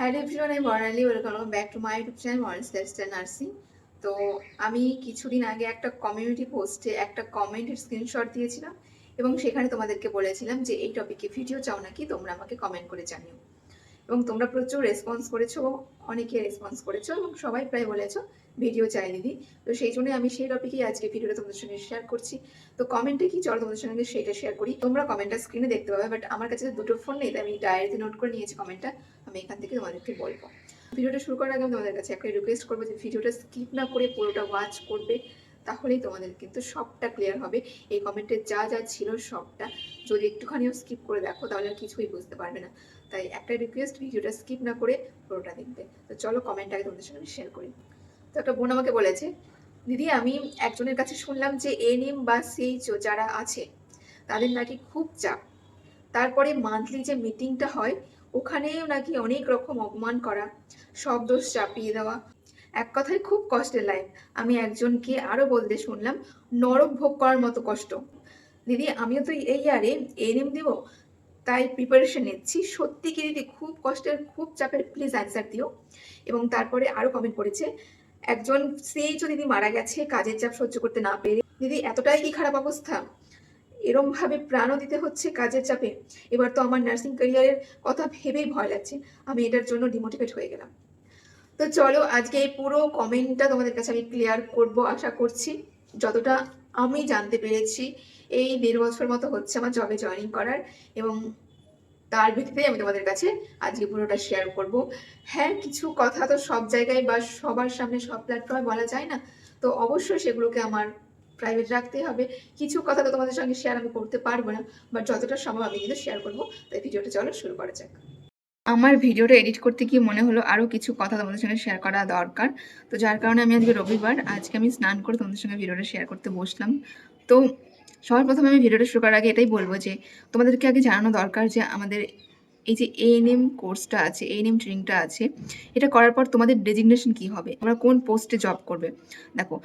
Hello everyone আমি Barnali welcome back to my YouTube channel morning lifestyle nursing তো আমি কিছুদিন আগে একটা কমিউনিটি পোস্টে একটা কমেন্টের স্ক্রিনশট দিয়েছিলাম এবং সেখানে তোমাদেরকে বলেছিলাম যে এই টপিকে ভিডিও চাও নাকি? তোমরা আমাকে কমেন্ট করে জানিও। এবং তোমরা প্রচুর রেসপন্স করেছ, অনেকে রেসপন্স করেছ এবং সবাই প্রায় বলেছ, ভিডিও চাই দিদি তো সেই জন্য আমি সেই টপিকেই আজকে ভিডিওটা তোমাদের সঙ্গে শেয়ার করছি। তো কমেন্টে কি চলো তোমাদের সঙ্গে সেটা শেয়ার করি। তোমরা কমেন্টটা স্ক্রিনে দেখতে পাবে বাট আমার কাছে দুটো ফোন নেই, তাই আমি ডায়েরিতে নোট করে নিয়েছি কমেন্টটা আমি এখান থেকে তোমাদেরকে বলব। ভিডিওটা শুরু করার আগে আমি তোমাদের কাছে একটা রিকোয়েস্ট করব যে ভিডিওটা স্কিপ না করে পুরোটা ওয়াচ করবে, তাহলেই তোমাদের কিন্তু সবটা ক্লিয়ার হবে। এই কমেন্টে যা যা ছিল সবটা। যদি একটুখানিও স্কিপ করে দেখো, তাহলে আর কিছুই বুঝতে পারবে না। তাই একটা রিকোয়েস্ট ভিডিওটা স্কিপ না করে পুরোটা দেখবে। তো চলো কমেন্ট আগে তোমাদের সঙ্গে শেয়ার করি। তো একটা বোন আমাকে বলেছে, দিদি, আমি একজনের কাছে শুনলাম যে এনএম বা সিএইচও যারা আছে, তাদের নাকি খুব চাপ। তারপরে মান্থলি যে মিটিংটা হয়, ওখানেও নাকি অনেক রকম অপমান করা, সব দোষ চাপিয়ে দেওয়া। এক কথায় খুব কষ্টের লাইফ আমি একজনকে আরও বলতে শুনলাম, নরক ভোগ করার মতো কষ্ট। দিদি, আমিও তো এই ইয়ারে এনএম দিব তাই প্রিপারেশন নিচ্ছি। সত্যি কি দিদি, খুব কষ্টের, খুব চাপের প্লিজ অ্যান্সার দিও। এবং তারপরে আরও কমেন্ট করেছে একজন সেই দিদি মারা গেছে, কাজের চাপ সহ্য করতে না পেরে। দিদি, এতটাই কি খারাপ অবস্থা? এরম ভাবে প্রাণও দিতে হচ্ছে কাজের চাপে। এবার তো আমার নার্সিং ক্যারিয়ারের কথা ভেবেই ভয় লাগছে। আমি এটার জন্য ডিমোটিভেট হয়ে গেলাম। তো চলো, আজকে এই পুরো কমেন্টটা তোমাদের কাছে আমি ক্লিয়ার করব, আশা করছি। যতটা আমি জানতে পেরেছি এই দেড় বছর মতো হচ্ছে আমার জবে জয়েনিং করার এবং তার ভিত্তিতে আমি তোমাদের কাছে আজকে পুরোটা শেয়ার করব। হ্যাঁ কিছু কথা তো সব জায়গায় বা সবার সামনে সব প্ল্যাটফর্মে বলা যায় না? তো অবশ্যই সেগুলোকে আমার প্রাইভেট রাখতে হবে। কিছু কথা তো তোমাদের সঙ্গে শেয়ার আমি করতে পারব না বাট যতটা সম্ভব আমি কিন্তু শেয়ার করব। তাই ভিডিওটা চলো শুরু করা যাক। আমার ভিডিওটা এডিট করতে গিয়ে মনে হলো আরও কিছু কথা তোমাদের সঙ্গে শেয়ার করা দরকার। তো যার কারণে আমি আজকে রবিবার, আজকে আমি স্নান করে তোমাদের সঙ্গে ভিডিওটা শেয়ার করতে বসলাম। তো সবার প্রথমে আমি ভিডিওটা শুরু করার আগে এটাই বলব যে তোমাদেরকে আগে জানানো দরকার যে আমাদের এই যে এএনএম কোর্সটা আছে এএনএম ট্রেনিংটা আছে, এটা করার পর তোমাদের ডেজিগনেশন কি হবে? তোমরা কোন পোস্টে জব করবে? দেখো,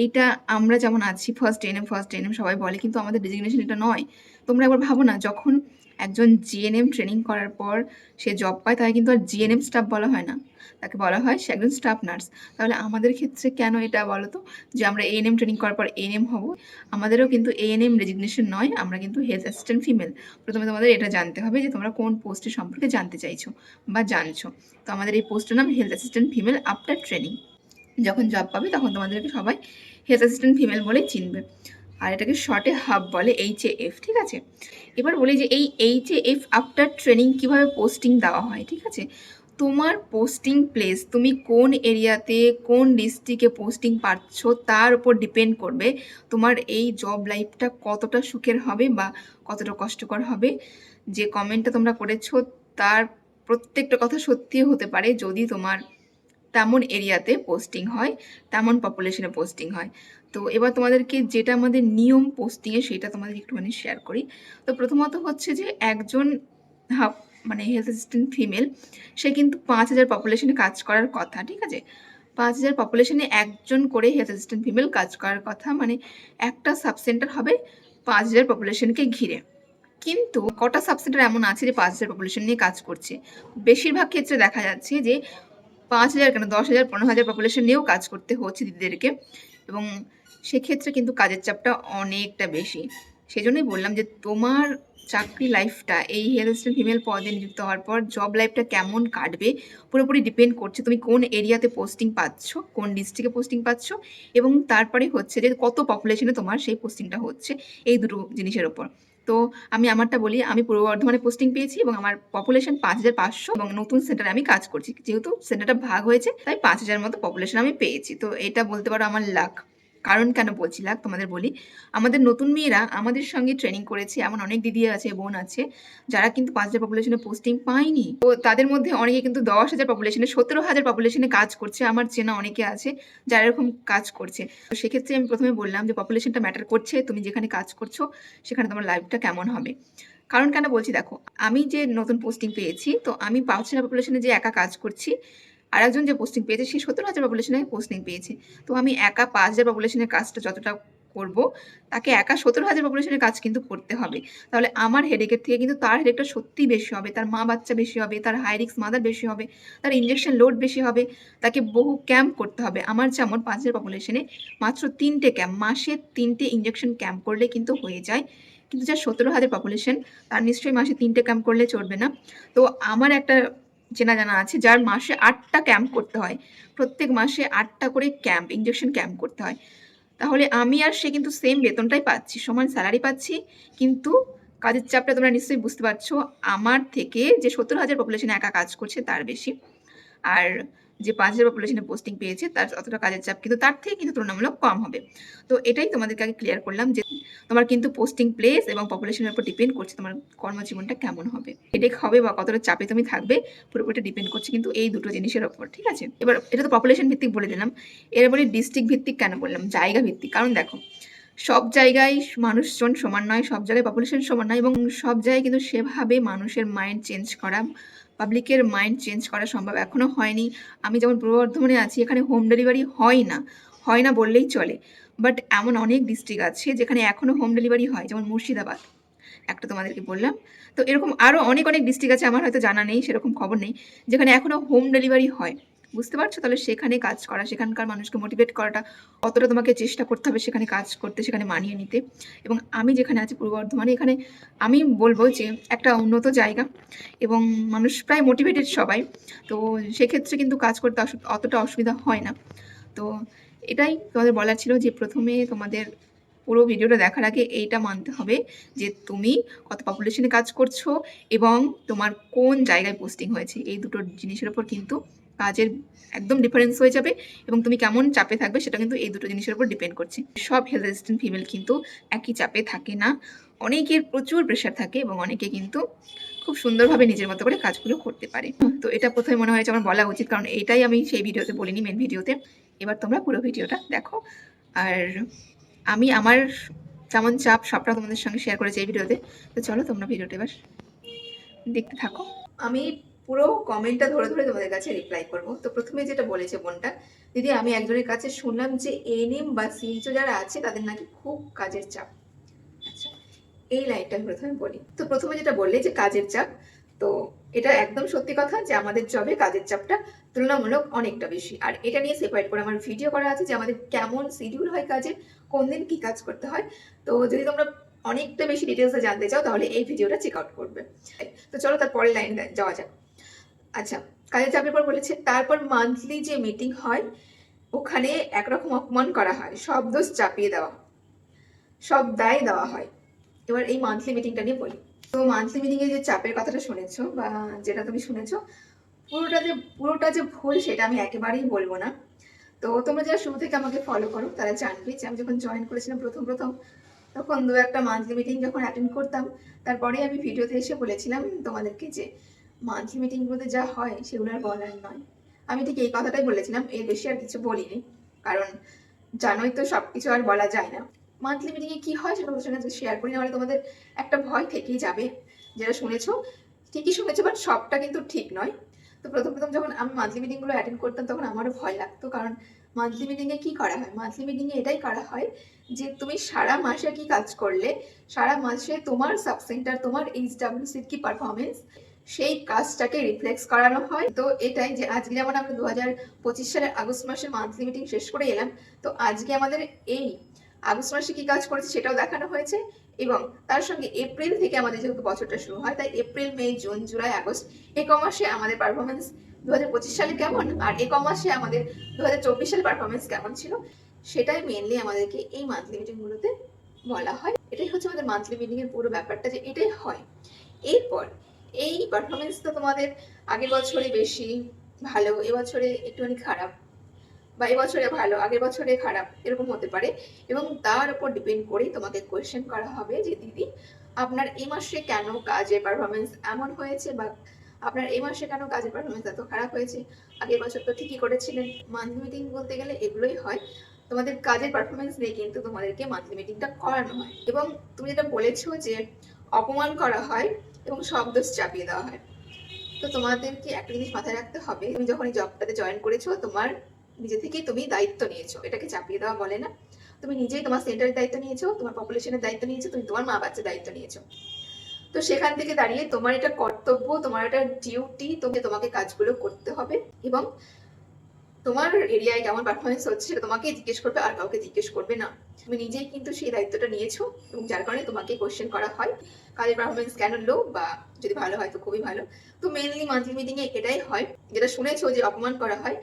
এইটা আমরা যেমন আছি ফার্স্ট এএনএম ফার্স্ট এএনএম সবাই বলে, কিন্তু আমাদের ডেজিগনেশন এটা নয়। তোমরা একবার ভাবো না, যখন একজন জিএনএম ট্রেনিং করার পর সে জব পায়, তাকে কিন্তু আর জিএনএম স্টাফ বলা হয় না। তাকে বলা হয় সে একজন স্টাফ নার্স। তাহলে আমাদের ক্ষেত্রে কেন এটা বলো তো? যে আমরা এএনএম ট্রেনিং করার পর এএনএম হব। আমাদেরও কিন্তু এএনএম রেজিগনেশন নয়, আমরা কিন্তু হেলথ অ্যাসিস্ট্যান্ট ফিমেল প্রথমে তোমাদের এটা জানতে হবে যে তোমরা কোন পোস্টের সম্পর্কে জানতে চাইছো বা জানছো। তো আমাদের এই পোস্টের নাম health assistant female after training যখন জব পাবে তখন তোমাদেরকে সবাই হেলথ অ্যাসিস্ট্যান্ট ফিমেল বলেই চিনবে। আর এটাকে শর্টে হাব বলে এইচ এফ ঠিক আছে? এবার বলি যে এই এইচ এফ আফটার ট্রেনিং কীভাবে পোস্টিং দেওয়া হয়, ঠিক আছে? তোমার পোস্টিং প্লেস তুমি কোন এরিয়াতে, কোন ডিস্ট্রিক্টে পোস্টিং পাচ্ছ তার উপর ডিপেন্ড করবে তোমার এই জব লাইফটা কতটা সুখের হবে বা কতটা কষ্টকর হবে। যে কমেন্টটা তোমরা করেছ তার প্রত্যেকটা কথা সত্যি হতে পারে যদি তোমার তেমন এরিয়াতে পোস্টিং হয়, তেমন পপুলেশনে পোস্টিং হয়। তো এবার তোমাদেরকে যেটা আমাদের নিয়ম পোস্টিংয়ে সেটা তোমাদের একটুখানি শেয়ার করি। তো প্রথমত হচ্ছে যে একজন হাফ মানে হেলথ অ্যাসিস্ট্যান্ট ফিমেল সে কিন্তু পাঁচ হাজার পপুলেশনে কাজ করার কথা, ঠিক আছে? পাঁচ হাজার পপুলেশনে একজন করে হেলথ অ্যাসিস্ট্যান্ট ফিমেল কাজ করার কথা মানে একটা সাবসেন্টার হবে পাঁচ হাজার পপুলেশনকে ঘিরে। কিন্তু কটা সাবসেন্টার এমন আছে যে পাঁচ হাজার পপুলেশন নিয়ে কাজ করছে? বেশিরভাগ ক্ষেত্রে দেখা যাচ্ছে যে পাঁচ হাজার কেন দশ হাজার, পনেরো হাজার পপুলেশন নিয়েও কাজ করতে হচ্ছে দিদিদেরকে এবং সেক্ষেত্রে কিন্তু কাজের চাপটা অনেকটা বেশি। সেজন্যই বললাম যে তোমার চাকরি লাইফটা এই হেলথ অ্যাসিস্ট্যান্ট ফিমেল পদে নিযুক্ত হওয়ার পর জব লাইফটা কেমন কাটবে, পুরোপুরি ডিপেন্ড করছে তুমি কোন এরিয়াতে পোস্টিং পাচ্ছ, কোন ডিস্ট্রিক্টে পোস্টিং পাচ্ছ এবং তারপরে হচ্ছে যে কত পপুলেশনে তোমার সেই পোস্টিংটা হচ্ছে, এই দুটো জিনিসের ওপর। তো আমি আমারটা বলি, আমি পূর্ব বর্ধমানে পোস্টিং পেয়েছি এবং আমার পপুলেশন পাঁচ হাজার পাঁচশো এবং নতুন সেন্টারে আমি কাজ করছি। যেহেতু সেন্টারটা ভাগ হয়েছে, তাই পাঁচ হাজার মতো পপুলেশন আমি পেয়েছি। তো এটা বলতে পারো আমার লাক কারণ কেন বলছি লাক তোমাদের বলি। আমাদের নতুন মেয়েরা আমাদের সঙ্গে ট্রেনিং করেছে, এমন অনেক দিদি আছে, বোন আছে, যারা কিন্তু পাঁচ হাজার পপুলেশনে পোস্টিং পায়নি। তো তাদের মধ্যে অনেকে কিন্তু দশ হাজার পপুলেশনে সতেরো হাজার পপুলেশনে কাজ করছে, আমার চেনা অনেকে আছে, যারা এরকম কাজ করছে। তো সেক্ষেত্রে আমি প্রথমে বললাম যে পপুলেশনটা ম্যাটার করছে, তুমি যেখানে কাজ করছ, সেখানে তোমার লাইফটা কেমন হবে। কারণ কেন বলছি, দেখো, আমি যে নতুন পোস্টিং পেয়েছি, তো আমি পাঁচ হাজার পপুলেশনে যে একা কাজ করছি আর একজন যে পোস্টিং পেয়েছে, সে সতেরো হাজার পপুলেশনে পোস্টিং পেয়েছে। তো আমি একা পাঁচ হাজার পপুলেশনের কাজটা যতটা করব, তাকে একা সতেরো হাজার পপুলেশনের কাজ কিন্তু করতে হবে। তাহলে আমার হেডেকের থেকে কিন্তু তার হেডেকটা সত্যিই বেশি হবে, তার মা বাচ্চা বেশি হবে, তার হাই রিক্স মাদার বেশি হবে, তার ইঞ্জেকশন লোড বেশি হবে, তাকে বহু ক্যাম্প করতে হবে। আমার যেমন পাঁচ হাজার পপুলেশনে মাত্র তিনটে ক্যাম্প মাসে তিনটে ইঞ্জেকশন ক্যাম্প করলে কিন্তু হয়ে যায়। কিন্তু যার সতেরো হাজার পপুলেশন তার নিশ্চয়ই মাসে তিনটে ক্যাম্প করলে চলবে না। তো আমার একটা চেনা জানা আছে, যার মাসে আটটা ক্যাম্প করতে হয়। প্রত্যেক মাসে আটটা করে ক্যাম্প ইঞ্জেকশন ক্যাম্প করতে হয়। তাহলে আমি আর সে কিন্তু সেম বেতনটাই পাচ্ছি, সমান স্যালারি পাচ্ছি, কিন্তু কাজের চাপটা তোমরা নিশ্চয়ই বুঝতে পারছ। আমার থেকে যে সত্তর হাজার পপুলেশন একা কাজ করছে, তার বেশি। আর যে পাঁচ হাজার পপুলেশনে পোস্টিং পেয়েছে, তার অতটা কাজের চাপ কিন্তু তার থেকে কিন্তু তুলনামূলক কম হবে। তো এটাই তোমাদেরকে আগে ক্লিয়ার করলাম যে তোমার কিন্তু পোস্টিং প্লেস এবং পপুলেশনের উপর ডিপেন্ড করছে তোমার কর্মজীবনটা কেমন হবে। হেডেক হবে বা কতটা চাপে তুমি থাকবে, পুরোপুরিটা ডিপেন্ড করছে কিন্তু এই দুটো জিনিসের ওপর ঠিক আছে? এবার এটা তো পপুলেশন ভিত্তিক বলে দিলাম। এর এরপরে ডিস্ট্রিক্ট ভিত্তিক কেন বললাম? জায়গা ভিত্তিক। কারণ দেখো, সব জায়গায় মানুষজন সমান নয়, সব জায়গায় পপুলেশন সমান নয় এবং সব জায়গায় কিন্তু সেভাবে মানুষের মাইন্ড চেঞ্জ করা পাবলিকের মাইন্ড চেঞ্জ করা সম্ভব এখনও হয়নি। আমি যেমন পূর্ব বর্ধমানে আছি, এখানে হোম ডেলিভারি হয় না। হয় না বললেই চলে। বাট এমন অনেক ডিস্ট্রিক্ট আছে যেখানে এখনও হোম ডেলিভারি হয়, যেমন মুর্শিদাবাদ। একটা তোমাদেরকে বললাম। তো এরকম আরও অনেক অনেক ডিস্ট্রিক্ট আছে, আমার হয়তো জানা নেই, সেরকম খবর নেই, যেখানে এখনও হোম ডেলিভারি হয়। বুঝতে পারছ? তাহলে সেখানে কাজ করা, সেখানকার মানুষকে মোটিভেট করাটা অতটা তোমাকে চেষ্টা করতে হবে সেখানে কাজ করতে, সেখানে মানিয়ে নিতে। এবং আমি যেখানে আছি পূর্ব বর্ধমানে, এখানে আমি বলব যে একটা উন্নত জায়গা এবং মানুষ প্রায় মোটিভেটেড সবাই। তো সেক্ষেত্রে কিন্তু কাজ করতে অতটা অসুবিধা হয় না। তো এটাই তোমাদের বলার ছিল যে প্রথমে তোমাদের পুরো ভিডিওটা দেখার আগে এইটা মানতে হবে যে তুমি কত পপুলেশনে কাজ করছ এবং তোমার কোন জায়গায় পোস্টিং হয়েছে। এই দুটো জিনিসের উপর কিন্তু কাজের একদম ডিফারেন্স হয়ে যাবে এবং তুমি কেমন চাপে থাকবে সেটা কিন্তু এই দুটো জিনিসের উপর ডিপেন্ড করছে। সব হেলথ অ্যাসিস্ট্যান্ট ফিমেল কিন্তু একই চাপে থাকে না। অনেকের প্রচুর প্রেশার থাকে এবং অনেকে কিন্তু খুব সুন্দরভাবে নিজের মতো করে কাজগুলো করতে পারে। তো এটা প্রথমে মনে হয়েছে আমার বলা উচিত, কারণ এটাই আমি সেই ভিডিওতে বলিনি মেন ভিডিওতে। এবার তোমরা পুরো ভিডিওটা দেখো। আর আমি আমার যেমন চাপ, সবটা তোমাদের সঙ্গে শেয়ার করেছি এই ভিডিওতে। তো চলো তোমরা ভিডিওটা এবার দেখতে থাকো। আমি পুরো কমেন্টটা ধরে ধরে তোমাদের কাছে রিপ্লাই করব। তো প্রথমে যেটা বলেছে বোনটা, দিদি, আমি একজনের কাছে শুনলাম যে এনএম বা সিএইচও যারা আছে, তাদের নাকি খুব কাজের চাপ। আচ্ছা এই লাইনটা প্রথমে বলি। তো প্রথমে যেটা বললে যে কাজের চাপ, তো এটা একদম সত্যি কথা যে আমাদের জবে কাজের চাপটা তুলনামূলক অনেকটা বেশি। আর এটা নিয়ে সেপারেট করে আমার ভিডিও করা আছে যে আমাদের কেমন শিডিউল হয় কাজের কোন দিন কী কাজ করতে হয়। তো যদি তোমরা অনেকটা বেশি ডিটেলসে জানতে চাও, তাহলে এই ভিডিওটা চেক আউট করবে। তো চলো তার পরের লাইনে যাওয়া যাক। আচ্ছা কাজের চাপের পর বলেছে, তারপর মান্থলি যে মিটিং হয়, ওখানে একরকম অপমান করা হয়, সব দোষ চাপিয়ে দেওয়া, সব দায় দেওয়া হয়। এবার এই মান্থলি মিটিংটা নিয়ে বলি। তো মান্থলি মিটিংয়ে যে চাপের কথাটা শুনেছো, বা যেটা তুমি শুনেছো, পুরোটা যে পুরোটা যে ভুল সেটা আমি একেবারেই বলব না। তো তোমরা যারা শুরু থেকে আমাকে ফলো করো, তারা জানবে যে আমি যখন জয়েন করেছিলাম প্রথম প্রথম, তখন দু একটা মান্থলি মিটিং যখন অ্যাটেন্ড করতাম, তারপরে আমি ভিডিওতে এসে বলেছিলাম তোমাদেরকে যে মান্থলি মিটিংগুলোতে যা হয় সেগুলো আর বলার নয়। আমি ঠিক এই কথাটাই বলেছিলাম, এর বেশি আর কিছু বলিনি। কারণ জানোই তো সব কিছু আর বলা যায় না। মান্থলি মিটিংয়ে কী হয় সেটা তোমাদের সঙ্গে শেয়ার করি, নাহলে তোমাদের একটা ভয় থেকেই যাবে। যেটা শুনেছো, ঠিকই শুনেছো বাট সবটা কিন্তু ঠিক নয়। তো প্রথম প্রথম যখন আমি মান্থলি মিটিংগুলো অ্যাটেন্ড করতাম, তখন আমারও ভয় লাগতো। কারণ মান্থলি মিটিংয়ে কী করা হয়? মান্থলি মিটিংয়ে এটাই করা হয় যে, তুমি সারা মাসে কি কাজ করলে? সারা মাসে তোমার সাব সেন্টার তোমার এইচডাব্লিউসির কি পারফরমেন্স সেই কাজটাকে রিফ্লেক্স করানো হয়। তো এটাই যে আজকে যেমন আমরা দু হাজার পঁচিশ সালের আগস্ট মাসের মান্থলি মিটিং শেষ করে এলাম, তো আজকে আমাদের এই আগস্ট মাসে কি কাজ করেছে সেটাও দেখানো হয়েছে এবং তার সঙ্গে এপ্রিল থেকে আমাদের যেহেতু বছরটা শুরু হয়, তাই April, May, June, July, August এই কমাসে আমাদের পারফরমেন্স দু হাজার পঁচিশ সালে কেমন আর এই কমাসে আমাদের দু হাজার চব্বিশ সালে পারফরমেন্স কেমন ছিল সেটাই মেনলি আমাদেরকে এই মান্থলি মিটিংগুলোতে বলা হয়। এটাই হচ্ছে আমাদের মান্থলি মিটিং এর পুরো ব্যাপারটা যে এটাই হয়। এরপর এই পারফরমেন্স তো তোমাদের আগের বছরে বেশি ভালো, এবছরে একটুখানি খারাপ বা এবছরে ভালো, আগের বছরে খারাপ, এরকম হতে পারে এবং তার উপর ডিপেন্ড করেই তোমাকে কোয়েশ্চেন করা হবে যে, দিদি, আপনার এই মাসে কেন কাজের পারফরমেন্স এমন হয়েছে বা আপনার এই মাসে কেন কাজের পারফরমেন্স এত খারাপ হয়েছে? আগের বছর তো ঠিকই করেছিলেন মান্থলি মিটিং বলতে গেলে এগুলোই হয়। তোমাদের কাজের পারফরমেন্স নিয়ে কিন্তু তোমাদেরকে মান্থলি মিটিংটা করানো হয়। এবং তুমি যেটা বলেছ যে, অপমান করা হয় এবং সব দোষ চাপিয়ে দেওয়া হয়। তো তোমাদেরকে একটা জিনিস মাথায় রাখতে হবে, তুমি যখন এই জবটাতে জয়েন করেছ, তোমার নিজে থেকেই তুমি দায়িত্ব নিয়েছো, এটাকে চাপিয়ে দেওয়া বলে না। তুমি নিজেই তোমার সেন্টারের দায়িত্ব নিয়েছো, তোমার পপুলেশনের দায়িত্ব নিয়েছো, তুমি তোমার মা বাচ্চার দায়িত্ব নিয়েছো। তো সেখান থেকে দাঁড়িয়ে তোমার এটা কর্তব্য, তোমার এটা ডিউটি তুমি তোমাকে কাজগুলো করতে হবে এবং তোমার এরিয়ায় কেমন পারফরমেন্স হচ্ছে, সেটা তোমাকে জিজ্ঞেস করবে, আর কাউকে জিজ্ঞেস করবে না। তুমি নিজেই কিন্তু সেই দায়িত্বটা নিয়েছো এবং যার কারণে তোমাকে কোশ্চেন করা হয়। কাজের পারফরমেন্স কেন লো বা যদি ভালো হয় তো খুবই ভালো। তো মেনলি মান্থলি মিটিং এ এটাই হয়। যেটা শুনেছো যে অপমান করা হয়।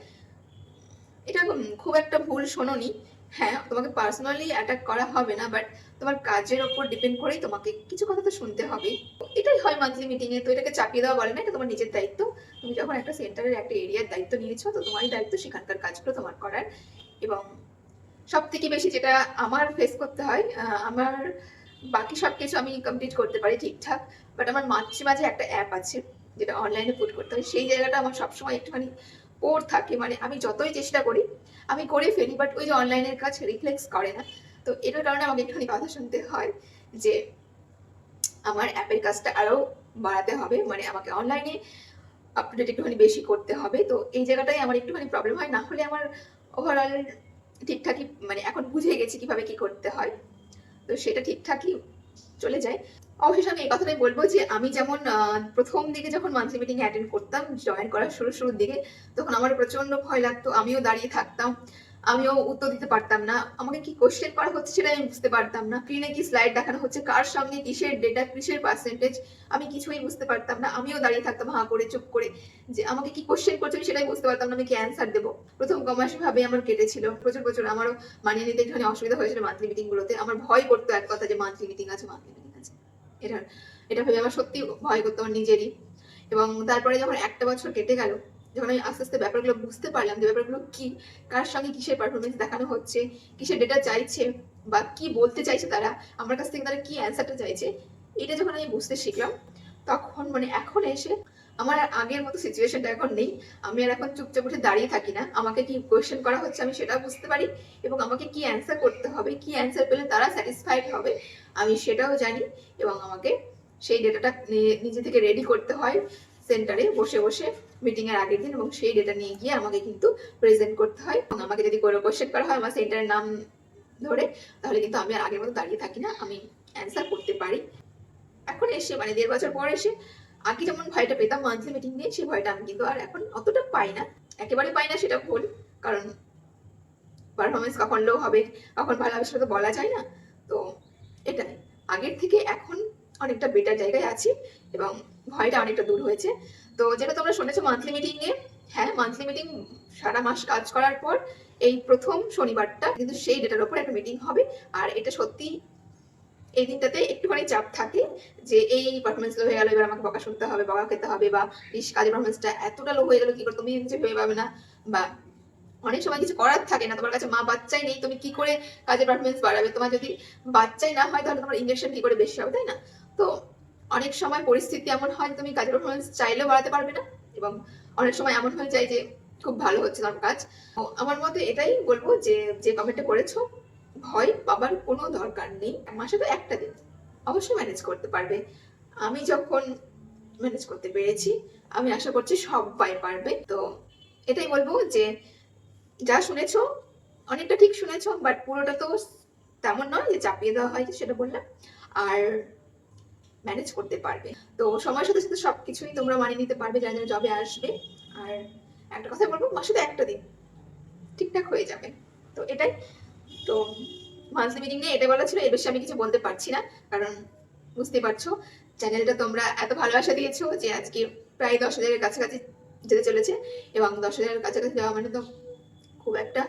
এটা খুব একটা ভুল শোনোনি। হ্যাঁ তোমাকে পার্সোনালি অ্যাটাক করা হবে না বাট তোমার কাজের ওপর ডিপেন্ড করেই তোমাকে কিছু কথা তো শুনতে হবে। এটাই হয় মান্থলি মিটিং এ। তো এটাকে চাপিয়ে দেওয়া বলে না, এটা তোমার নিজের দায়িত্ব। তুমি যখন একটা সেন্টারের একটা এরিয়ার দায়িত্ব নিয়েছো, তো তোমারই দায়িত্ব সেখানকার কাজগুলো তোমার করার। এবং সব থেকে বেশি যেটা আমার ফেস করতে হয় আমার বাকি সব কিছু আমি কমপ্লিট করতে পারি ঠিকঠাক বাট আমার মাঝে মাঝে একটা অ্যাপ আছে যেটা অনলাইনে পুট করতে হয়, সেই জায়গাটা আমার সবসময় একটুখানি ওর থাকে মানে আমি যতই চেষ্টা করি, আমি করে ফেলি বাট ওই যে অনলাইনের কাজ রিফ্লেক্স করে না। তো এটার কারণে আমাকে একটুখানি কথা শুনতে হয় যে আমার অ্যাপের কাজটা আরও বাড়াতে হবে মানে আমাকে অনলাইনে আপডেট একটুখানি বেশি করতে হবে। তো এই জায়গাটাই আমার একটুখানি প্রবলেম হয়, না হলে আমার ওভারঅল ঠিকঠাকই মানে এখন বুঝে গেছি কীভাবে কি করতে হয়। তো সেটা ঠিকঠাকই চলে যায়। অবশেষে আমি এই কথাটাই বলব যে আমি যেমন প্রথম দিকে যখন মান্থলি মিটিং অ্যাটেন্ড করতাম জয়েন করার শুরু, শুরুর দিকে, তখন আমার প্রচণ্ড ভয় লাগতো, আমিও দাঁড়িয়ে থাকতাম। আমিও উত্তর দিতে পারতাম না। আমাকে কি কোশ্চেন করা হচ্ছে সেটা আমি বুঝতে পারতাম না। স্ক্রিনে কি স্লাইড দেখানো হচ্ছে, কার সামনে কিসের ডেটা কিসের পার্সেন্টেজ আমি কিছুই বুঝতে পারতাম না। আমিও দাঁড়িয়ে থাকতাম হাঁ করে, চুপ করে। যে আমাকে কি কোশ্চেন করছে আমি সেটাই বুঝতে পারতাম না, আমি কি অ্যান্সার দেবো? প্রথম কমাস ভাবে আমার কেটেছিল। প্রচুর প্রচুর। আমারও মানিয়ে নিতে একটুখানি অসুবিধা হয়েছিল মান্থলি মিটিং গুলোতে। আমার ভয় করতো এক কথা যে মান্থলি মিটিং আছে মান্থলি মিটিং আছে। এটা এটা ভেবে আমার সত্যি ভয় করতো আমার নিজেরই। এবং তারপরে যখন একটা বছর কেটে গেল যখন আমি আস্তে আস্তে ব্যাপারগুলো বুঝতে পারলাম যে ব্যাপারগুলো কি, কার সঙ্গে কিসের পারফরমেন্স দেখানো হচ্ছে, কিসের ডেটা চাইছে, বা কি বলতে চাইছে তারা, আমার কাছ থেকে তারা কি অ্যান্সারটা চাইছে, এটা যখন আমি বুঝতে শিখলাম, তখন মানে এখন এসে আমার আর আগের মতো সিচুয়েশনটা এখন নেই। আমি আর এখন চুপচাপ উঠে দাঁড়িয়ে থাকি না। আমাকে কি কোয়েশ্চেন করা হচ্ছে আমি সেটাও বুঝতে পারি এবং আমাকে কি অ্যান্সার করতে হবে, কি অ্যান্সার পেলে তারা স্যাটিসফাইড হবে, আমি সেটাও জানি এবং আমাকে সেই ডেটাটা নিজে থেকে রেডি করতে হয় সেন্টারে বসে বসে। মিটিং এর আগের দিন এবং সেই ডেটা নিয়ে গিয়ে আমাকে কিন্তু প্রেজেন্ট করতে হয়। এবং আমাকে যদি কোনো কোশ্চেন করা হয় আমার সেন্টারের নাম ধরে, তাহলে কিন্তু আমি আর আগের মতো দাঁড়িয়ে থাকি না, আমি অ্যান্সার করতে পারি। এখন এসে মানে দেড় বছর পর এসে, আগে যেমন ভয়টা পেতাম মান্থলি মিটিং নিয়ে, সেই ভয়টা আমি কিন্তু আর এখন অতটা পাই না। একেবারে পাই না সেটা ভুল, কারণ পারফরমেন্স কখন লো হবে, কখন ভালো হবে সেটা তো বলা যায় না। তো এটাই। আগের থেকে এখন অনেকটা বেটার জায়গায় আছি এবং ভয়টা অনেকটা দূর হয়েছে। তো যেটা তোমরা শুনেছো মান্থলি মিটিং নিয়ে হ্যাঁ মান্থলি মিটিং সারা মাস কাজ করার পর এই প্রথম শনিবারটা কিন্তু সেই ডেটার উপর একটা মিটিং হবে। আর এটা সত্যি এই দিনটাতে একটুখানি চাপ থাকে যে এই পারফরমেন্স লো হয়ে গেল, এবার আমাকে বকা শুনতে হবে, বকা খেতে হবে বা ইস, কাজের পারফরমেন্সটা এতটা লো হয়ে গেল, কি করে তুমি কিছু ভেবে পাবে না? বা অনেক সময় কিছু করার থাকে না, তোমার কাছে মা বাচ্চাই নেই, তুমি কি করে কাজের পারফরমেন্স বাড়াবে? তোমার যদি বাচ্চাই না হয়, তাহলে তোমার ইঞ্জেকশন কি করে বেশি হবে, তাই না? তো অনেক সময় পরিস্থিতি এমন হয়, তুমি কাজের পারফরমেন্স চাইলেও বাড়াতে পারবে না এবং অনেক সময় এমন হয়ে যায় যে খুব ভালো হচ্ছে তোমার কাজ। আমার মতে এটাই বলব যে যে কমেন্টটা করেছ, ভয় পাবার কোনো দরকার নেই। মাসে তো একটা দিন অবশ্যই ম্যানেজ করতে পারবে। আমি যখন ম্যানেজ করতে পেরেছি, আমি আশা করছি সবাই পারবে। তো এটাই বলব যে, যা শুনেছো, অনেকটা ঠিক শুনেছো বাট পুরোটা তো তেমন নয় যে চাপিয়ে দেওয়া হয় সেটা বললাম। আর ম্যানেজ করতে পারবে। তো সময়ের সাথে সাথে সবকিছুই তোমরা মানিয়ে নিতে পারবে, যারা যারা জবে আসবে। আর একটা কথা বলব তো একটা দিন ঠিকঠাক হয়ে যাবে। তো এটাই। তো মান্থলি মিটিং নিয়ে এটা বলা ছিল, এর বেশি আমি কিছু বলতে পারছি না। কারণ বুঝতেই পারছ চ্যানেলটা তোমরা এত ভালোবাসা দিয়েছ যে আজকে প্রায় দশ হাজারের কাছাকাছি যেতে চলেছে। এবং দশ হাজারের কাছাকাছি যাওয়া মানে তো খুব একটা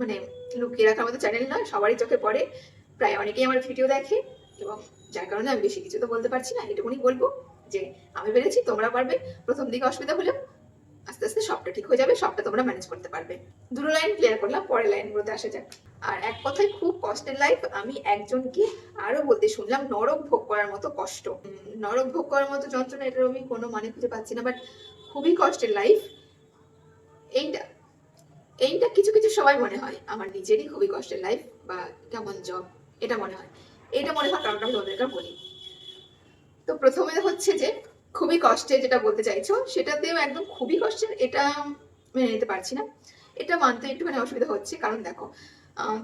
মানে লুকিয়ে রাখার মতো চ্যানেল নয়, সবারই চোখে পড়ে। প্রায় অনেকেই আমার ভিডিও দেখে এবং যার কারণে আমি বেশি কিছু তো বলতে পারছি না, এটুকুনি বলব যে আমি পেরেছি তোমরা পারবে, প্রথম দিকে অসুবিধা হলেও আস্তে আস্তে সবটা ঠিক হয়ে যাবে, সবটা তোমরা ম্যানেজ করতে পারবে। দুটো লাইন ক্লিয়ার করলাম, পরের লাইনগুলোতে আসা যাক। আর এক কথায় খুব কষ্টের লাইফ আমি একজনকে আরও বলতে শুনলাম, নরক ভোগ করার মতো কষ্ট। নরক ভোগ করার মতো যন্ত্রণা, এটার আমি কোনো মানে খুঁজে পাচ্ছি না বাট খুবই কষ্টের লাইফ এইটা এইটা কিছু কিছু সবাই মনে হয়, আমার নিজেরই খুবই কষ্টের লাইফ বা কেমন জব এটা মনে হয়। এটা মনে হয় কারণ আমি তোমাদেরকে বলি। তো প্রথমে হচ্ছে যে, খুবই কষ্টের যেটা বলতে চাইছো, সেটাতেও একদম খুবই কষ্টের এটা মেনে নিতে পারছি না। এটা মানতে একটুখানি অসুবিধা হচ্ছে, কারণ দেখো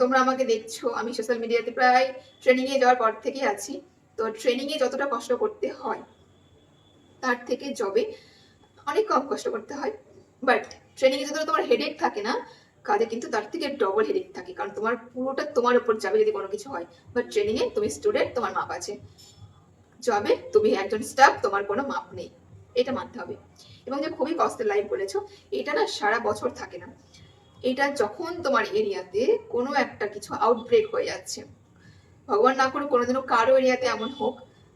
তোমরা আমাকে দেখছ, আমি সোশ্যাল মিডিয়াতে প্রায় ট্রেনিংয়ে যাওয়ার পর থেকেই আছি। তো ট্রেনিংয়ে যতটা কষ্ট করতে হয়, তার থেকে জবে অনেক কম কষ্ট করতে হয়। বাট ট্রেনিংয়ে যতটা তোমার হেডেক থাকে না কাজে কিন্তু তার থেকে ডবল হেডেক থাকে। কারণ তোমার পুরোটা তোমার উপর যাবে যদি কোনো কিছু হয় বাট ট্রেনিংয়ে তুমি স্টুডেন্ট তোমার মাপ আছে। জবে তুমি একজন স্টাফ তোমার কোনো মাপ নেই। এটা মানতে হবে। এবং যে খুবই কষ্টের লাইফ বলেছ, এটা না সারা বছর থাকে না। এটা যখন তোমার এরিয়াতে কোনো একটা কিছু আউটব্রেক হয়ে যাচ্ছে, ভগবান না করুক কোনোদিনও কারও এরিয়াতে এমন হোক,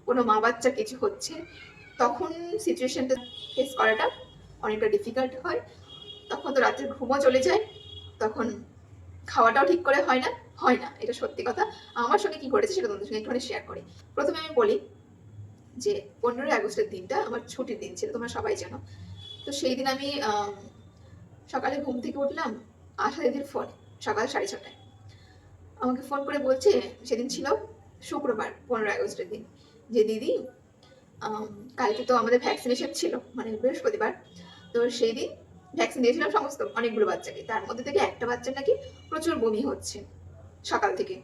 কোনো মা বাচ্চা কিছু হচ্ছে, তখন সিচুয়েশনটা ফেস করাটা অনেকটা ডিফিকাল্ট হয়। তখন তো রাত্রে ঘুমও চলে যায় তখন খাওয়াটাও ঠিক করে হয় না হয় না, এটা সত্যি কথা। আমার সঙ্গে কি ঘটেছে সেটা তোমাদের সঙ্গে একটুখানি শেয়ার করি। প্রথমে আমি বলি যে, পনেরোই আগস্টের দিনটা আমার ছুটির দিন ছিল, তোমরা সবাই জানো। তো সেই দিন আমি সকালে ঘুম থেকে উঠলাম আশা দিদির ফোন সকাল সাড়ে ছটায়। আমাকে ফোন করে বলছে, সেদিন ছিল শুক্রবার, পনেরোই আগস্টের দিন, যে দিদি কালকে তো আমাদের ভ্যাকসিনেশন ছিল মানে বৃহস্পতিবার। তো সেই দিন ভ্যাকসিন দিয়েছিলাম, সমস্ত অনেকগুলো বাচ্চাকে তার মধ্যে থেকে একটা বাচ্চার নাকি প্রচুর বমি হচ্ছে সকাল থেকে।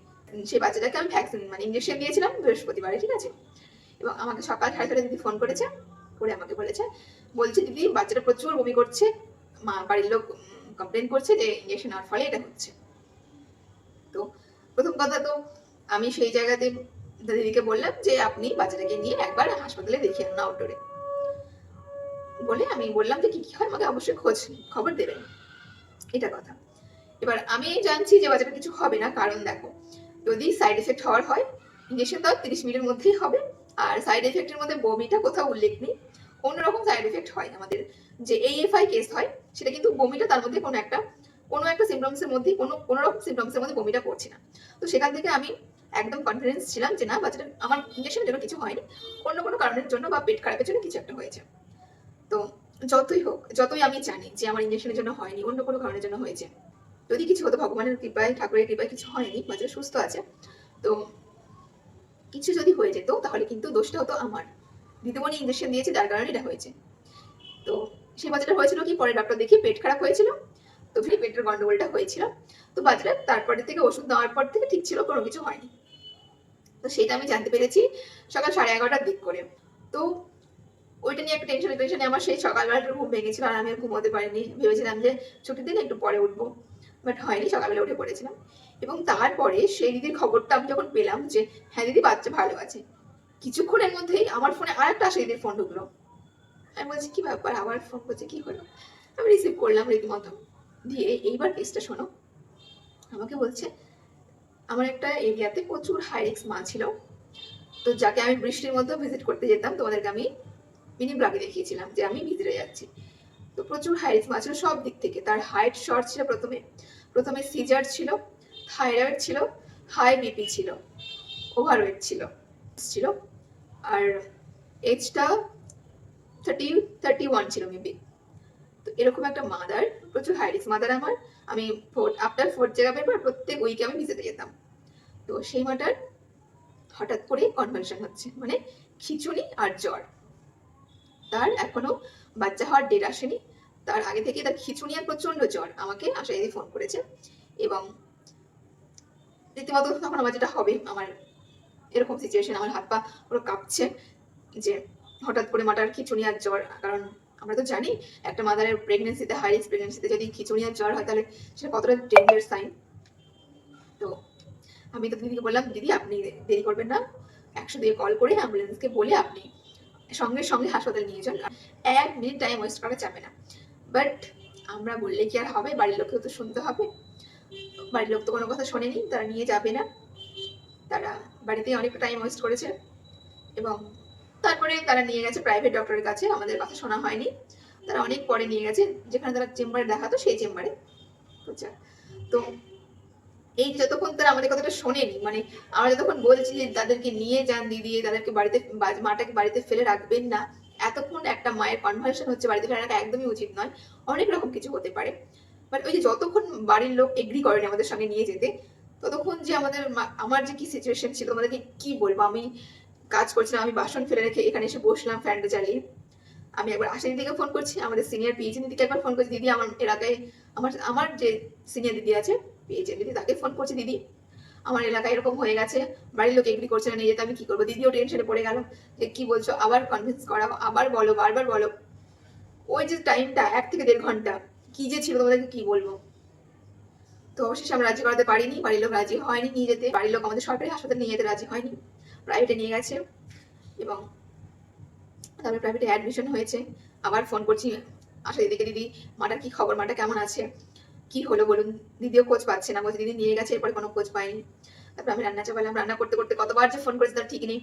সেই বাচ্চাটাকে আমি ভ্যাকসিন মানে ইঞ্জেকশন দিয়েছিলাম বৃহস্পতিবারে, ঠিক আছে? এবং আমাকে সকাল সাড়ে ছটায় দিদি ফোন করেছে, করে আমাকে বলেছে, বলছে, দিদি, বাচ্চাটা প্রচুর বমি করছে। মা, বাড়ির লোক কমপ্লেন করছে যে ইঞ্জেকশন নেওয়ার ফলে এটা হচ্ছে। তো প্রথম কথা তো আমি সেই জায়গাতে, দিদিকে বললাম যে, আপনি বাচ্চাটাকে নিয়ে একবার হাসপাতালে দেখিয়ে আনুন আউটডোরে বলে আমি বললাম যে কি কি হয়? আমাকে অবশ্যই খোঁজ, খবর দেবেন এটা কথা। এবার আমি জানছি যে বাচ্চাটা কিছু হবে না, কারণ দেখো, যদি সাইড এফেক্ট হওয়ার হয় ইঞ্জেকশন তো তিরিশ মিনিটের মধ্যেই হবে, আর সাইড এফেক্টের মধ্যে বমিটা কোথাও উল্লেখ নেই। অন্যরকম সাইড এফেক্ট হয়। আমাদের যে এইএফআই কেস হয়, সেটা কিন্তু বমিটা তার মধ্যে কোনো একটা কোনো একটা সিমটমসের মধ্যে কোনো কোনো রকম সিমটমসের মধ্যে বমিটা পড়ছে না। তো সেখান থেকে আমি একদম কনফিডেন্স ছিলাম যে না বাচ্চাটা আমার ইঞ্জেকশনের জন্য কিছু হয়নি। অন্য কোনো কারণের জন্য বা পেট খারাপের জন্য কিছু একটা হয়েছে। তো যতই হোক, যতই আমি জানি যে আমার ইঞ্জেকশনের জন্য হয়নি, অন্য কোনো কারণের জন্য হয়েছে, যদি কিছু হতো, ভগবানের কৃপায়, ঠাকুরের কৃপায় কিছু হয়নি বাচ্চাটা সুস্থ আছে, তো কিছু যদি হয়ে যেত, তাহলে কিন্তু দোষটা হতো আমার। দিদিমণি ইঞ্জেকশন দিয়েছে, যার কারণে এটা হয়েছে। তো সেই বাচ্চাটা হয়েছিল কি পরে ডাক্তার দেখি পেট খারাপ হয়েছিল, তো সেই পেটের গন্ডগোলটা হয়েছিল, তো বাচ্চাটা তারপরে থেকে ওষুধ নেওয়ার পর থেকে ঠিক ছিল, কোনো কিছু হয়নি। তো সেটা আমি জানতে পেরেছি সকাল সাড়ে এগারোটার দিক করে। তো ওইটা নিয়ে একটা টেনশন টেনশনে আমার সেই সকালবেলা একটু ঘুম ভেঙেছিল আর আমি ঘুমোতে পারিনি। ভেবেছিলাম যে ছুটির দিন একটু পরে উঠবো বাট হয়নি, সকালবেলা উঠে পড়েছিলাম। এবং তারপরে সেই দিদির খবরটা আমি যখন পেলাম যে হ্যাঁ দিদি, বাচ্চা ভালো আছে। কিছুক্ষণের মধ্যেই আমার ফোনে আর একটা আসে দিদির ফোন ঢুকলো। আমি বলছি, কি ব্যাপার? আবার ফোন করছে, কি হলো? আমি রিসিভ করলাম রীতিমতো। দিয়ে এইবার কেসটা শোনো। আমাকে বলছে, আমার একটা এরিয়াতে প্রচুর হাই রিক্স মা ছিল। তো যাকে আমি বৃষ্টির মধ্যে ভিজিট করতে যেতাম, তোমাদেরকে আমি মিনি ব্লগে দেখিয়েছিলাম যে আমি ভিজিটে যাচ্ছি। তো প্রচুর হাই রিক্স মা ছিল সব দিক থেকে। তার হাইট শর্ট ছিল প্রথমে। প্রথমে সিজার ছিল থাইরয়েড ছিল হাই বিপি ছিল ওভারওয়েট ছিল ছিল। আর এজটা থার্টি থার্টি ওয়ান ছিল মেবি তো এরকম একটা মাদার প্রচুর হাই রিস্ক মাদার আমার, আমি ফোর্থ আফটার ফোর্থ জায়গা পেপার প্রত্যেক উইকে আমি ভিজিতে যেতাম। তো সেই মাটার হঠাৎ করে কনভালশন হচ্ছে মানে খিচুড়ি আর জ্বর। তার এখনও বাচ্চা হওয়ার ডেট আসেনি। তার আগে থেকে তার খিচুড়ি আর প্রচণ্ড জ্বর আমাকে আশা দিদি ফোন করেছে এবং রীতিমতো তখন আমার যেটা হবে, আমার এরকম সিচুয়েশন আমার হাত পা পুরো কাঁপছে যে হঠাৎ করে মাটার খিচুড়ি আর জ্বর, কারণ আমরা তো জানি একটা মাদারের প্রেগনেন্সিতে হাই রিস্ক প্রেগনেন্সিতে যদি খিচুড়ি আর জ্বর হয়, তাহলে সেটা কতটা ডেঞ্জার সাইন তো আমি তো দিদিকে বললাম, দিদি, আপনি দেরি করবেন না। একশো দিয়ে কল করে অ্যাম্বুলেন্সকে বলে আপনি সঙ্গে সঙ্গে হাসপাতালে নিয়ে যান এক মিনিট টাইম ওয়েস্ট করা যাবে না। বাট আমরা বললে কি আর হবে? বাড়ির লোককেও তো শুনতে হবে। বাড়ির লোক তো কোনো কথা শোনেনি, তারা নিয়ে যাবে না। তারা বাড়িতেই অনেক টাইম ওয়েস্ট করেছে। এবং তারপরে তারা নিয়ে গেছে প্রাইভেট ডক্টরের কাছে, আমাদের কথা শোনা হয়নি। তারা অনেক পরে নিয়ে গেছে, যেখানে তারা চেম্বারে দেখাতো, সেই চেম্বারে। তো এই যতক্ষণ তারা আমাদের কথাটা শোনেনি মানে আমরা যতক্ষণ বলছি যে তাদেরকে নিয়ে যান দিদি, তাদেরকে বাড়িতে মাটাকে বাড়িতে ফেলে রাখবেন না, এতক্ষণ একটা মায়ের কনভার্সন হচ্ছে বাড়িতে ফেলে রাখা একদমই উচিত নয়। অনেক রকম কিছু হতে পারে। বাট ওই যে যতক্ষণ বাড়ির লোক এগ্রি করেনি আমাদের সঙ্গে নিয়ে যেতে, ততক্ষণ যে আমাদের আমার যে কি সিচুয়েশন ছিল, তোমাদেরকে কি বলব? আমি কাজ করছিলাম, আমি বাসন ফেলে রেখে এখানে এসে বসলাম ফ্যানটা চালিয়ে আমি একবার আশা দিদিকে ফোন করছি, আমাদের সিনিয়র পিএইচি দিদিকে একবার ফোন করছি। দিদি আমার এলাকায়, আমার আমার যে সিনিয়র দিদি আছে পেয়েছে দিদি তাকে ফোন করছে, দিদি, আমার এলাকায় এরকম হয়ে গেছে, বাড়ির লোক এগ্রি করছে না, নিয়ে যেতে আমি কি করব? দিদিও টেনশনে পড়ে গেল যে কি বলছো, আবার কনভিন্স করাও, আবার বলো, বারবার বলো। ওই যে টাইমটা এক থেকে দেড় ঘণ্টা, কি যে ছিল তোমাদেরকে কি বলব? তো অবশেষে আমরা রাজি করাতে পারিনি, বাড়ির লোক রাজি হয়নি নিয়ে যেতে, বাড়ির লোক আমাদের সরকারি হাসপাতালে নিয়ে যেতে রাজি হয়নি প্রাইভেটে নিয়ে গেছে এবং তারপরে প্রাইভেটে অ্যাডমিশন হয়েছে, আবার ফোন করছি আশা দিদিকে, দিদি, মাটার কি খবর? মাটা কেমন আছে? কি হলো বলুন? দিদিও খোঁজ পাচ্ছে না। বলছে, দিদি নিয়ে গেছে, এরপরে কোনো খোঁজ পাইনি। তারপর আমি রান্না চাপালাম। রান্না করতে করতে কতবার যে ফোন করেছি তার ঠিক নেই।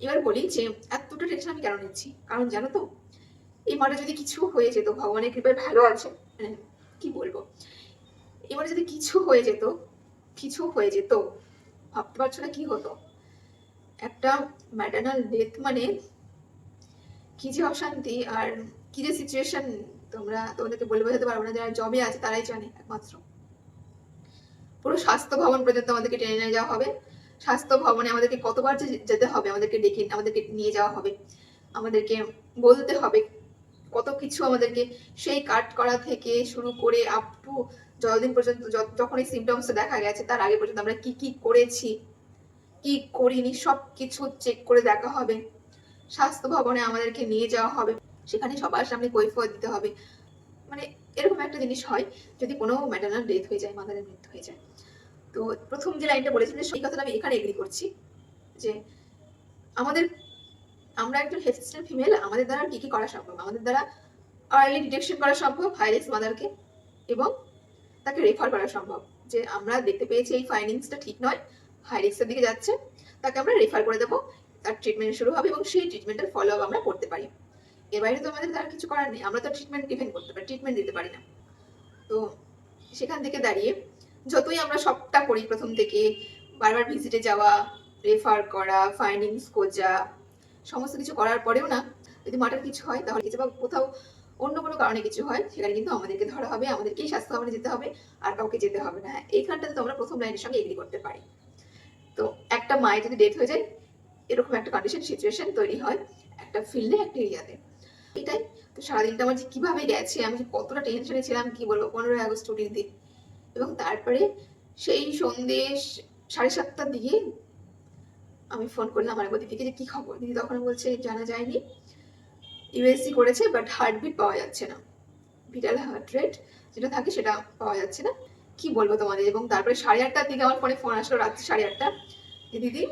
এবার বলি যে, এতটা টেনশন আমি কেন নিচ্ছি? কারণ জানো তো, এই মাটা যদি কিছু হয়ে যেত, ভগবানের কৃপায় ভালো আছে মানে কি বলব? এবারে যদি কিছু হয়ে যেত, কিছু হয়ে যেত, ভাবতে পারছ না কি হতো? একটা ম্যাটার্নাল ডেথ মানে কি যে অশান্তি আর কি যে সিচুয়েশন তোমরা তোমাদেরকে বলে বোঝাতে পারব না, যারা জবে আছে তারাই জানে একমাত্র। পুরো স্বাস্থ্য ভবন পর্যন্ত আমাদেরকে টেনে নিয়ে যাওয়া হবে। স্বাস্থ্য ভবনে আমাদেরকে কতবার যে যেতে হবে, আমাদেরকে ডেকে, আমাদেরকে নিয়ে যাওয়া হবে, আমাদেরকে বলতে হবে। কত কিছু আমাদেরকে সেই কাট করা থেকে শুরু করে আপ টু যতদিন পর্যন্ত যখন এই সিমটমসটা দেখা গেছে, তার আগে পর্যন্ত আমরা কি কি করেছি, কি করিনি সব কিছু চেক করে দেখা হবে। স্বাস্থ্য ভবনে আমাদেরকে নিয়ে যাওয়া হবে। সেখানে সবার সামনে কৈফিয়ত দিতে হবে। মানে এরকম একটা জিনিস হয়, যদি কোনো ম্যাটার্নাল ডেথ হয়ে যায় মাদারের মৃত্যু হয়ে যায়। তো প্রথম যে লাইনটা বলেছিলেন, সেই কথাটা আমি এখানে এগ্রি করছি যে আমাদের, আমরা একজন হেলথ সিস্টেম ফিমেল আমাদের দ্বারা কি কি করা সম্ভব? আমাদের দ্বারা আর্লি ডিটেকশন করা সম্ভব হাইরিস্ক মাদারকে এবং তাকে রেফার করা সম্ভব। যে আমরা দেখতে পেয়েছি এই ফাইন্ডিংসটা ঠিক নয় হাই রিস্কের দিকে যাচ্ছে, তাকে আমরা রেফার করে দেবো, তার ট্রিটমেন্ট শুরু হবে এবং সেই ট্রিটমেন্টের ফলো আপ আমরা করতে পারি। এর বাইরে তো আমাদের তার কিছু করার নেই। আমরা তো ট্রিটমেন্ট ডিপেন্ড করতে পারি ট্রিটমেন্ট দিতে পারি না। তো সেখান থেকে দাঁড়িয়ে যতই আমরা সবটা করি, প্রথম থেকে বারবার ভিজিটে যাওয়া রেফার করা ফাইন্ডিংস খোঁজা, সমস্ত কিছু করার পরেও না, যদি মাটার কিছু হয়, তাহলে কিছু বা কোথাও অন্য কোনো কারণে কিছু হয়, সেখানে কিন্তু আমাদেরকে ধরা হবে, আমাদেরকেই স্বাস্থ্য ভবনে যেতে হবে, আর কাউকে যেতে হবে না। এইখানটাতে তো আমরা প্রথম লাইনের সঙ্গে এগ্রি করতে পারি। তো একটা মায়ের যদি ডেথ হয়ে যায়, এরকম একটা কন্ডিশন সিচুয়েশন তৈরি হয়, একটা ফিল্ডে একটা এরিয়াতে এটাই। তো সারাদিনটা আমার যে কীভাবে গেছে, আমি যে কতটা টেনশনে ছিলাম, কি বলব, পনেরোই আগস্ট ছুটির দিন। এবং তারপরে সেই সন্দেশ সাড়ে সাতটার দিকে আমি ফোন করলাম আমার দিদিকে যে, কি খবর? দিদি তখন বলছে, জানা যায়নি। ইউএসজি করেছে বাট হার্টবিট পাওয়া যাচ্ছে না। ভিটাল হার্ট রেট যেটা থাকে, সেটা পাওয়া যাচ্ছে না। কি বলব তোমাদের? এবং তারপরে সাড়ে আটটার দিকে আমার ফোনে ফোন আসলো রাত্রি সাড়ে আটটা। যে, দিদি,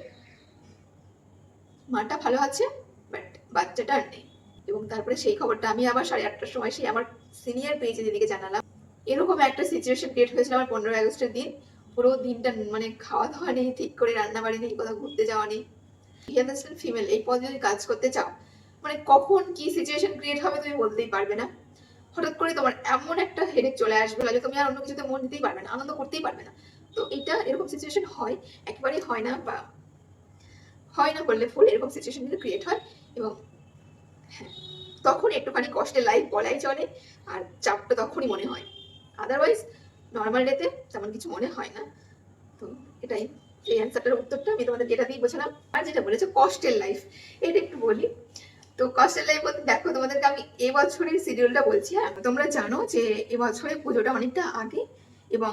মাটা ভালো আছে বাট বাচ্চাটা আর নেই। এবং তারপরে সেই খবরটা আমি আবার সাড়ে আটটার সময় সেই আমার সিনিয়র পেজে দিদিকে জানালাম, এরকম একটা সিচুয়েশন ক্রিয়েট হয়েছিল আমার পনেরোই আগস্টের দিন। পুরো দিনটা মানে খাওয়া দাওয়া নেই, ঠিক করে রান্না বাড়ি নেই, কোথাও ঘুরতে যাওয়া নেই। হেলথ ফিমেল এই পদে যদি কাজ করতে চাও মানে কখন কি সিচুয়েশন ক্রিয়েট হবে তুমি বলতেই পারবে না। হঠাৎ করে তোমার এমন একটা হেডেক চলে আসবে যে তুমি আর অন্য কিছুতে মন দিতেই পারবে না, আনন্দ করতেই পারবে না। তো এটা এরকম সিচুয়েশন হয়, একেবারেই হয় না বা হয় না করলে ফুল এরকম সিচুয়েশন কিন্তু ক্রিয়েট হয় এবং তখন একটুখানি কষ্টের লাইফ বলাই চলে, আর চাপটা তখনই মনে হয়। আদারওয়াইজ নর্মাল ডেতে তেমন কিছু মনে হয় না। তো এটাই, এই অ্যান্সারটার উত্তরটা আমি তোমাদের যেটা দিয়ে বোঝালাম। আর যেটা বলেছ, কষ্টের লাইফ এটা একটু বলি। তো কষ্টের লাইফ বলতে দেখো, তোমাদেরকে আমি এবছরের শিডিউলটা বলছি হ্যাঁ? তোমরা জানো যে এবছরে পুজোটা অনেকটা আগে, এবং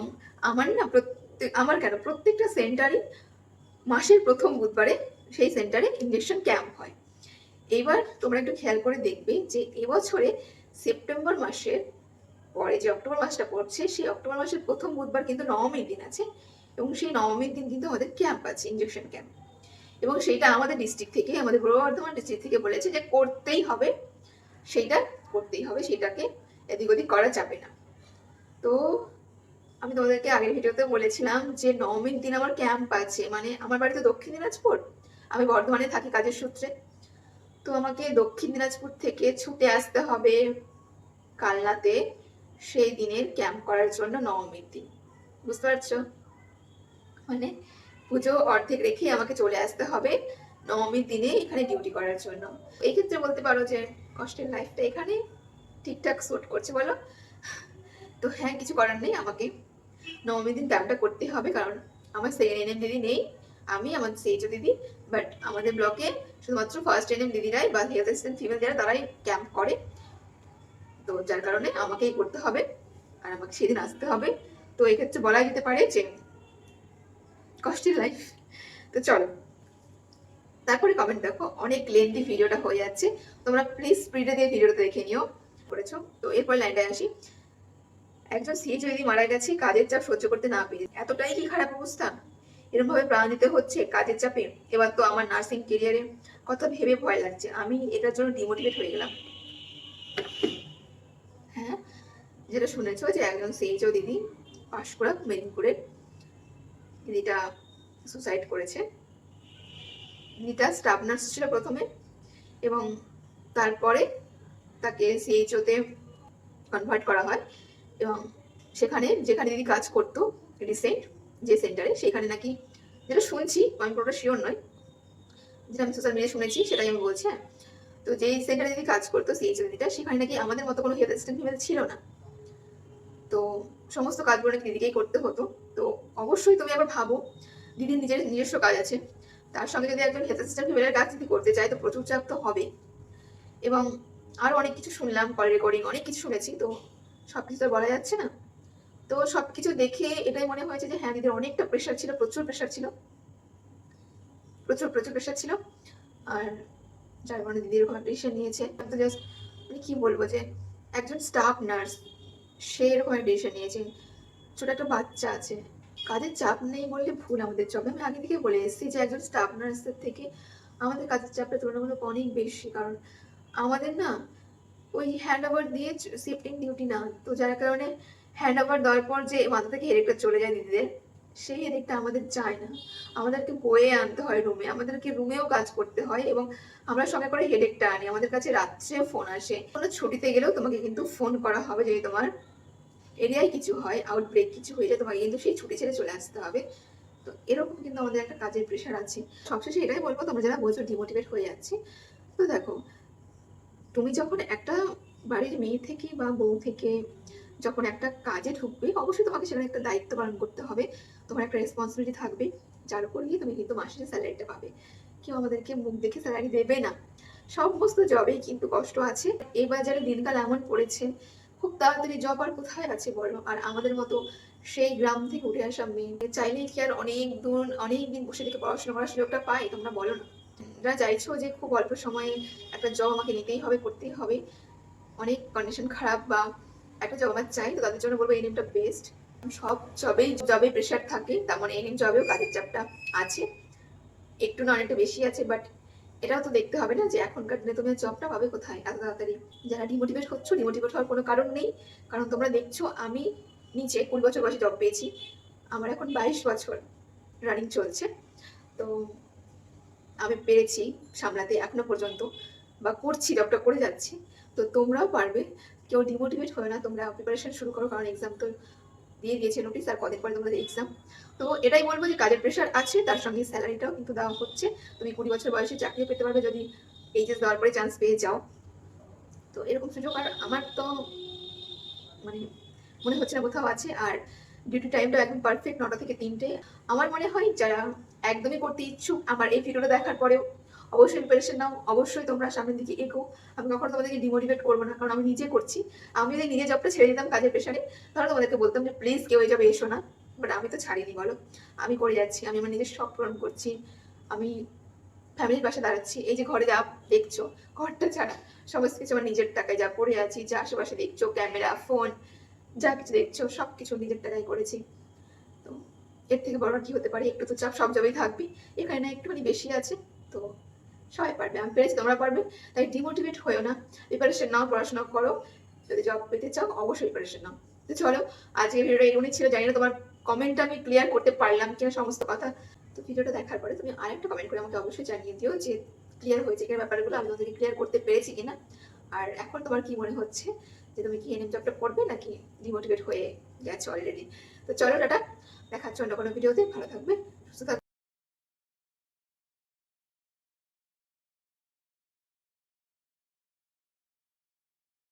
আমার না প্রত্যেক, আমার কেন, প্রত্যেকটা সেন্টারে মাসের প্রথম বুধবারে সেই সেন্টারে ইঞ্জেকশন ক্যাম্প হয়। এইবার তোমরা একটু খেয়াল করে দেখবে যে এবছরে সেপ্টেম্বর মাসের পরে যে অক্টোবর মাসটা পড়ছে, সেই অক্টোবর মাসের প্রথম বুধবার কিন্তু নবমীর দিন আছে এবং সেই নবমীর দিন কিন্তু আমাদের ক্যাম্প আছে ইঞ্জেকশন ক্যাম্প এবং সেইটা আমাদের ডিস্ট্রিক্ট থেকে, আমাদের পূর্ব বর্ধমান ডিস্ট্রিক্ট থেকে বলেছে যে করতেই হবে, সেইটা করতেই হবে সেটাকে এদিক ওদিক করা যাবে না। তো আমি তোমাদেরকে আগের ভিডিওতে বলেছিলাম যে নবমীর দিন আমার ক্যাম্প আছে মানে আমার বাড়িতে দক্ষিণ দিনাজপুর, আমি বর্ধমানে থাকি কাজের সূত্রে। তো আমাকে দক্ষিণ দিনাজপুর থেকে ছুটে আসতে হবে কালনাতে সেই দিনের ক্যাম্প করার জন্য নবমীর দিন। বুঝতে পারছ? মানে পুজো অর্ধেক রেখে আমাকে চলে আসতে হবে নবমীর দিনে এখানে ডিউটি করার জন্য। এই ক্ষেত্রে বলতে পারো যে কষ্টের লাইফটা এখানে ঠিকঠাক স্যুট করছে, বলো? তো হ্যাঁ কিছু করার নেই, আমাকে নবমীর দিন ক্যাম্পটা করতে হবে, কারণ আমার সেকেন্ড এনএম দিদি নেই। আমি, আমার সেইচ দিদি বাট আমাদের ব্লকে শুধুমাত্র ফার্স্ট এনএম দিদিরাই বা হেলথ অ্যাসিস্ট্যান্ট ফিমেল যারা, তারাই ক্যাম্প করে। তো যার কারণে আমাকেই করতে হবে আর আমাকে সেদিন আসতে হবে। তো এক্ষেত্রে বলা যেতে পারে যে কষ্টের লাইফ তো চলো, তারপরে কমেন্ট দেখো, অনেক লেন্দি ভিডিওটা হয়ে যাচ্ছে। তোমরা প্লিজ স্পিডে দিয়ে ভিডিওটা দেখে নিও। করেছ? তো এরপর লাইনটায় আসি। একজন সিএচ যদি মারা গেছে, কাজের চাপ সহ্য করতে না পেরে। এতটাই কি খারাপ অবস্থা? এরকম ভাবে প্রাণ দিতে হচ্ছে কাজের চাপে। এবার তো আমার নার্সিং কেরিয়ারে কথা ভেবে ভয় লাগছে। আমি এটার জন্য ডিমোটিভেট হয়ে গেলাম। হ্যাঁ যেটা শুনেছো যে একজন সিএইচও দিদি পাঁশকুড়া মেদিনীপুরে দিদিটা সুসাইড করেছে। দিদিটা স্টাফ নার্স ছিল প্রথমে এবং তারপরে তাকে সিএইচওতে কনভার্ট করা হয় এবং সেখানে, যেখানে দিদি কাজ করতো রিসেন্ট যে সেন্টারে সেখানে নাকি যেটা শুনছি, আমি পুরোটা শিওর নয় যেটা আমি সোশ্যাল মিডিয়া শুনেছি, সেটাই আমি বলছি হ্যাঁ। তো যেই সেন্টারে যদি কাজ করতো সিএইচ দিদিটা সেখানে নাকি আমাদের মতো কোনো হেলথ অ্যাসিস্ট্যান্ট ফিমেল ছিল না। তো সমস্ত কাজগুলো নাকি দিদিকেই করতে হতো। তো অবশ্যই তুমি আবার ভাবো, দিদির নিজের নিজস্ব কাজ আছে। তার সঙ্গে যদি একজন হেলথ অ্যাসিস্ট্যান্ট ফিমেলের কাজ যদি করতে চায়, তো প্রচুর চাপ তো হবে এবং আরও অনেক কিছু শুনলাম কল রেকর্ডিং অনেক কিছু শুনেছি, তো সব কিছু তো বলা যাচ্ছে না। তো সব কিছু দেখে এটাই মনে হয়েছে যে হ্যাঁ দিদির অনেকটা প্রেশার ছিল, প্রচুর প্রেশার ছিল। প্রচুর প্রচুর প্রেশার ছিল। আর যার মানে দিদি এরকম ডিসিশন নিয়েছে। তো জাস্ট মানে কি বলব যে, একজন স্টাফ নার্স সে এরকম ডিসিশন নিয়েছে। ছোট একটা বাচ্চা আছে। কাজের চাপ নেই বললে ভুল আমাদের জবে আমি আগে থেকে বলে এসেছি যে, একজন স্টাফ নার্সের থেকে আমাদের কাজের চাপটা তুলনামূলক অনেক বেশি। কারণ আমাদের না, ওই হ্যান্ড ওভার দিয়ে শিফটিং ডিউটি না। তো যার কারণে হ্যান্ড ওভার দেওয়ার পর যে মাথা থেকে হেডেকটা চলে যায় দিদিদের সেই হেডেকটা আমাদের যায় না। আমাদেরকে বয়ে আনতে হয় রুমে আমাদেরকে রুমেও কাজ করতে হয় এবং আমরা সঙ্গে করে হেডেকটা আনি। আমাদের কাছে রাত্রে ফোন আসে। কোনো ছুটিতে গেলেও তোমাকে কিন্তু ফোন করা হবে যদি তোমার এরিয়ায় কিছু হয় আউটব্রেক কিছু হয়ে যায়, তোমাকে কিন্তু সেই ছুটি ছেড়ে চলে আসতে হবে। তো এরকম কিন্তু আমাদের একটা কাজের প্রেশার আছে। সবশেষে এটাই বলব, তোমরা যারা বলছো ডিমোটিভেট হয়ে যাচ্ছে, তো দেখো, তুমি যখন একটা বাড়ির মেয়ে থেকে বা বউ থেকে যখন একটা কাজে ঢুকবে, অবশ্যই তোমাকে সেখানে একটা দায়িত্ব পালন করতে হবে। তোমার একটা রেসপন্সিবিলিটি থাকবে, যার উপর গিয়ে তুমি কিন্তু মাসে স্যালারিটা পাবে। কেউ আমাদেরকে মুখ দেখে স্যালারি দেবে না। সমস্ত জবেই কিন্তু কষ্ট আছে। এই বাজারে দিনকাল এমন পড়েছে, খুব তাড়াতাড়ি জব আর কোথায় আছে বলো? আর আমাদের মতো সেই গ্রাম থেকে উঠে আসা মেয়ে, চাইলে কি আর অনেক দূর, অনেক দিন বসে থেকে পড়াশোনা করার সুযোগটা পাই তোমরা বলো না। তোমরা চাইছো যে খুব অল্প সময়ে একটা জব আমাকে নিতেই হবে, করতেই হবে। অনেক কন্ডিশন খারাপ বা একটা জব আমার চাই, তো তাদের জন্য বলব এনএমটা বেস্ট সব জবেই জবে প্রেশার থাকে তেমন এনএম জবেও কাজের চাপটা আছে। একটু না অনেকটা বেশি আছে বাট এটাও তো দেখতে হবে না যে এখনকার দিনে তুমি জবটা পাবে কোথায় এত তাড়াতাড়ি। যারা ডিমোটিভেট করছ ডিমোটিভেট হওয়ার কোনো কারণ নেই। কারণ তোমরা দেখছ, আমি নিচে কুড়ি বছর বয়সে জব পেয়েছি। আমার এখন বাইশ বছর রানিং চলছে। তো আমি পেরেছি সামলাতে এখনও পর্যন্ত। বা করছি জবটা করে যাচ্ছি। তো তোমরাও পারবে। কেউ ডিমোটিভেট হয় না, তোমরা প্রিপারেশন শুরু করো, কারণ এক্সাম তো দিয়ে দিয়েছে নোটিস আর কদিন পরে তোমাদের এক্সাম তো এটাই বলব যে কাজের প্রেশার আছে, তার সঙ্গে স্যালারিটাও কিন্তু দেওয়া হচ্ছে। তুমি কুড়ি বছর বয়সে চাকরি পেতে পারবে যদি এইচএস দেওয়ার পরে চান্স পেয়ে যাও। তো এরকম সুযোগ আর আমার তো মানে মনে হচ্ছে না কোথাও আছে, আর ডিউটি টাইমটা একদম পারফেক্ট নটা থেকে তিনটে। আমার মনে হয় যারা একদমই করতে ইচ্ছুক, আমার এই ভিডিওটা দেখার পরেও অবশ্যই প্রিপারেশন নাও, অবশ্যই তোমরা সামনের দিকে এগো। আমি কখনো তোমাদেরকে ডিমোটিভেট করব না, কারণ আমি নিজে করছি। আমি যদি নিজে জবটা ছেড়ে দিতাম কাজের প্রেশারে তাহলে তোমাদেরকে বলতাম যে প্লিজ কেউ এই জবে এসো না। বাট আমি তো ছাড়িনি, বলো। আমি করে যাচ্ছি, আমি আমার নিজের শখ পূরণ করছি। আমি ফ্যামিলির পাশে দাঁড়াচ্ছি। এই যে ঘরে যা দেখছ, ঘরটা ছাড়া সমস্ত কিছু আমার নিজের টাকায় যা পড়ে আছি, যা আশেপাশে দেখছ ক্যামেরা ফোন যা কিছু দেখছ সব কিছু নিজের টাকায় করেছি। তো এর থেকে বড় কি হতে পারে? একটু তো চাপ সব জবেই থাকবে এখানে না একটুখানি বেশি আছে, তো সবাই পারবে, আমি পেরেছি, তোমরা পারবে। তাই ডিমোটিভেট হয়েও না। প্রিপারেশন নাও, পড়াশোনা করো। যদি জব পেতে চাও, অবশ্যই প্রিপারেশন নাও। তো চলো আজকে ভিডিওটা এরকমই ছিল। জানি না তোমার কমেন্টটা আমি ক্লিয়ার করতে পারলাম কিনা সমস্ত কথা। তো ভিডিওটা দেখার পরে তুমি আরেকটা কমেন্ট করে আমাকে অবশ্যই জানিয়ে দিও যে ক্লিয়ার হয়েছে কিনা ব্যাপারগুলো, আমি তোমাদেরকে ক্লিয়ার করতে পেরেছি কিনা। আর এখন তোমার কি মনে হচ্ছে? যে তুমি কি এনএম জবটা করবে নাকি ডিমোটিভেট হয়ে গেছো অলরেডি তো চলো, টাটা। দেখাচ্ছ অন্য কোনো ভিডিওতে ভালো থাকবে থাকবে।